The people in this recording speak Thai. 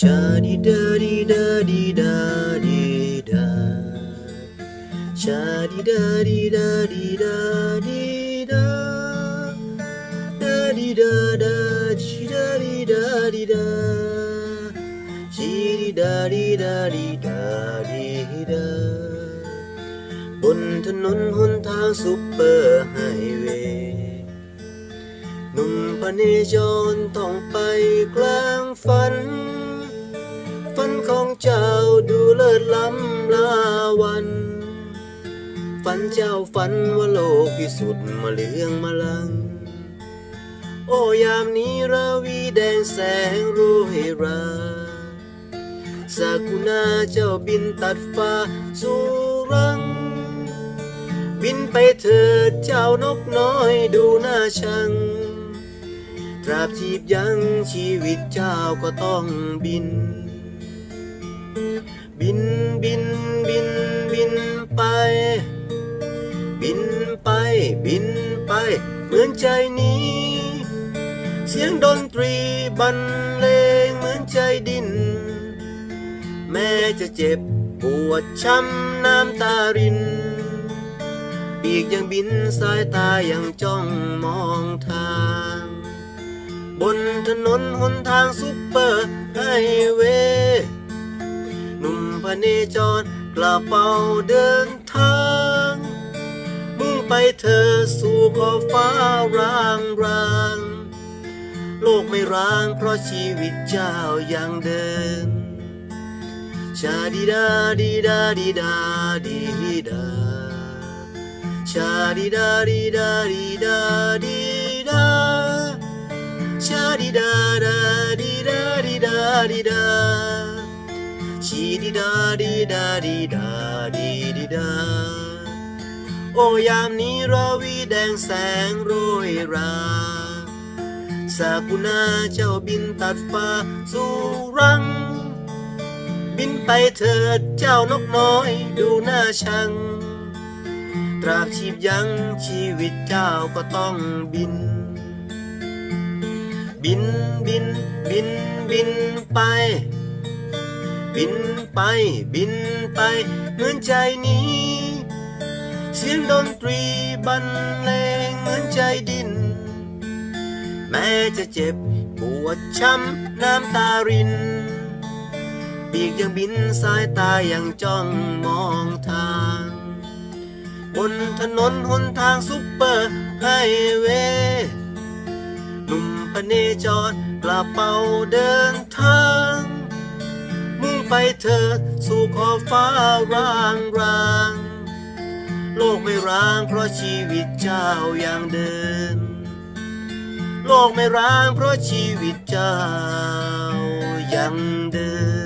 ชาดีดาดีดาดีดาดีดาชาดีดาดีดาดีดาดีดาดาดีดาดาชีดาดีดาดีดาชีดีดาดีดาดีดาดีดาบนถนนหนทางซุปเปอร์ไฮเวย์หนุ่มพเนจรต้องไปกลางฝันฝัน ของเจ้าดูเลิศล้ำลาวัน ฝันเจ้าฝันว่าโลกพิสุทธิ์มาเลืองมาลัง โอ้ยามนี้ราวีแดงแสงรู้ให้ราสากุณาเจ้าบินตัดฟ้าสู่รัง บินไปเถิดเจ้านกน้อยดูหน้าชังตราบชีพยังชีวิตเจ้าก็ต้องบิน บินบินบินบินไป บินไปบินไป เหมือนใจนี้ เสียงดนตรีบรรเลงเหมือนใจดิน แม้จะเจ็บปวดช้ำน้ำตาริน ปีกยังบินสายตายังจ้องมองทาง บนถนนหนทางซุปเปอร์ไฮเวย์ พเนจรกระเป๋าเดินทาง มุ่งไปเธอสู่ขอบฟ้ารางรางโลกไม่ร้างเพราะชีวิตเจ้ายังเดิน ชาดีดาดีดาดีดาดีดา ชาดีดาดีดาดีดาดีดา ชาดีดาดาดีดาดีดาดีดา ชีดีดาดีดาดีดาดีดีดา โอ้ยามนี้ราวีแดงแสงโรยราสากุณาเจ้าบินตัดฟ้าสู่รัง บินไปเถิดเจ้านกน้อยดูหน้าชัง ตราบชีพยังชีวิตเจ้าก็ต้องบิน บินบินบินบินไป บินไปบินไปเหมือนใจนี้ เสียงดนตรีบรรเลงเหมือนใจดิน แม้จะเจ็บปวดช้ำน้ำตาริน ปีกยังบินสายตายังจ้องมองทาง บนถนนหนทางซุปเปอร์ไฮเวย์หนุ่มพเนจรกระเป๋าเดินทางมุ่ง ไปเถิดสู่ขอบฟ้ารางรางโลกไม่ร้างเพราะชีวิตเจ้ายังเดิน โลกไม่ร้างเพราะชีวิตเจ้ายังเดิน